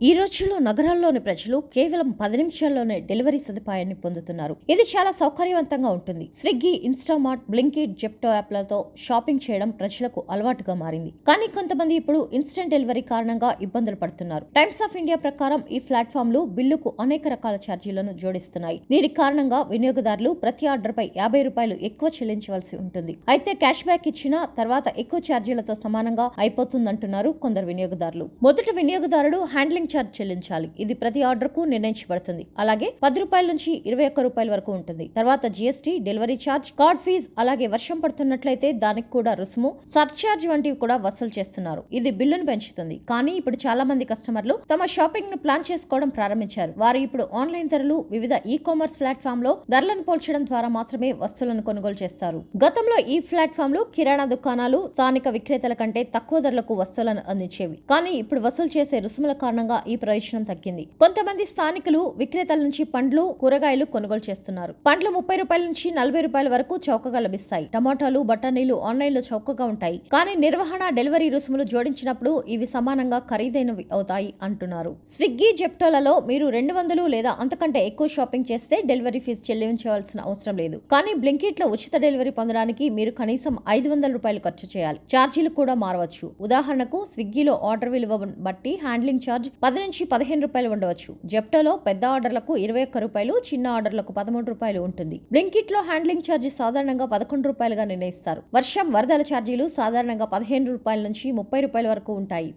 ఈ రోజుల్లో నగరాల్లోని ప్రజలు కేవలం పది నిమిషాల్లోనే డెలివరీ సదుపాయాన్ని పొందుతున్నారు. ఇది చాలా సౌకర్యవంతంగా ఉంటుంది. స్విగ్గీ ఇన్స్టామార్ట్ బ్లింకిట్ జెప్టో యాప్లతో షాపింగ్ చేయడం ప్రజలకు అలవాటుగా మారింది. కానీ కొంతమంది ఇప్పుడు ఇన్స్టెంట్ డెలివరీ కారణంగా ఇబ్బందులు పడుతున్నారు. టైమ్స్ ఆఫ్ ఇండియా ప్రకారం ఈ ప్లాట్ఫామ్లు బిల్లుకు అనేక రకాల ఛార్జీలను జోడిస్తున్నాయి. దీని కారణంగా వినియోగదారులు ప్రతి ఆర్డర్ పై యాభై రూపాయలు ఎక్కువ చెల్లించవలసి ఉంటుంది. అయితే క్యాష్ బ్యాక్ ఇచ్చిన తర్వాత ఎక్కువ ఛార్జీలతో సమానంగా అయిపోతుందంటున్నారు కొందరు వినియోగదారులు. మొదట వినియోగదారుడు హ్యాండ్లింగ్ ఛార్జ్ చెల్లించాలి. ఇది ప్రతి ఆర్డర్కు నిర్ణయించబడుతుంది. అలాగే పది రూపాయల నుంచి ఇరవై ఒక్క రూపాయల వరకు ఉంటుంది. తర్వాత GST delivery charge card fee అలాగే వర్షం పడుతున్నట్లయితే దానికి కూడా రుసుము సర్చార్జ్ వంటివి కూడా వసూలు చేస్తున్నారు. ఇది బిల్లును పెంచుతుంది. కానీ ఇప్పుడు చాలా మంది కస్టమర్లు తమ షాపింగ్ను ప్లాన్ చేసుకోవడం ప్రారంభించారు. వారు ఇప్పుడు ఆన్లైన్ ధరలు వివిధ ఈ కామర్స్ ప్లాట్ఫామ్లో ధరలను పోల్చడం ద్వారా మాత్రమే వస్తువులను కొనుగోలు చేస్తారు. గతంలో ఈ ప్లాట్ఫామ్లు కిరాణా దుకాణాలు స్థానిక విక్రేతల కంటే తక్కువ ధరలకు వస్తువులను అందించేవి. కానీ ఇప్పుడు వసూలు చేసే రుసుముల కారణంగా ఈ ప్రయోజనం తగ్గింది. కొంతమంది స్థానికులు విక్రేతల నుంచి పండ్లు కూరగాయలు కొనుగోలు చేస్తున్నారు. పండ్లు ముప్పై రూపాయల నుంచి నలభై రూపాయల వరకు చౌకగా లభిస్తాయి. టమాటాలు బఠానీలు ఆన్లైన్లో చౌకగా ఉంటాయి. కానీ నిర్వహణ డెలివరీ రుసుములు జోడించినప్పుడు ఇవి సమానంగా ఖరీదైనవి అవుతాయి అంటున్నారు. స్విగ్గీ జెప్టోలలో మీరు రెండు వందలు లేదా అంతకంటే ఎక్కువ షాపింగ్ చేస్తే డెలివరీ ఫీజు చెల్లించవలసిన అవసరం లేదు. కానీ బ్లింకిట్లో ఉచిత డెలివరీ పొందడానికి మీరు కనీసం ఐదు వందల రూపాయలు ఖర్చు చేయాలి. ఛార్జీలు కూడా మారవచ్చు. ఉదాహరణకు స్విగ్గీలో ఆర్డర్ విలువ బట్టి హ్యాండ్లింగ్ ఛార్జ్ పది నుంచి పదిహేను రూపాయలు ఉండవచ్చు. జెప్టోలో పెద్ద ఆర్డర్లకు ఇరవై ఒక్క రూపాయలు చిన్న ఆర్డర్లకు పదమూడు రూపాయలు ఉంటుంది. బ్లింకిట్లో హ్యాండ్లింగ్ ఛార్జీ సాధారణంగా పదకొండు రూపాయలుగా నిర్ణయిస్తారు. వర్షం వరదల ఛార్జీలు సాధారణంగా పదిహేను రూపాయల నుంచి ముప్పై రూపాయల వరకు ఉంటాయి.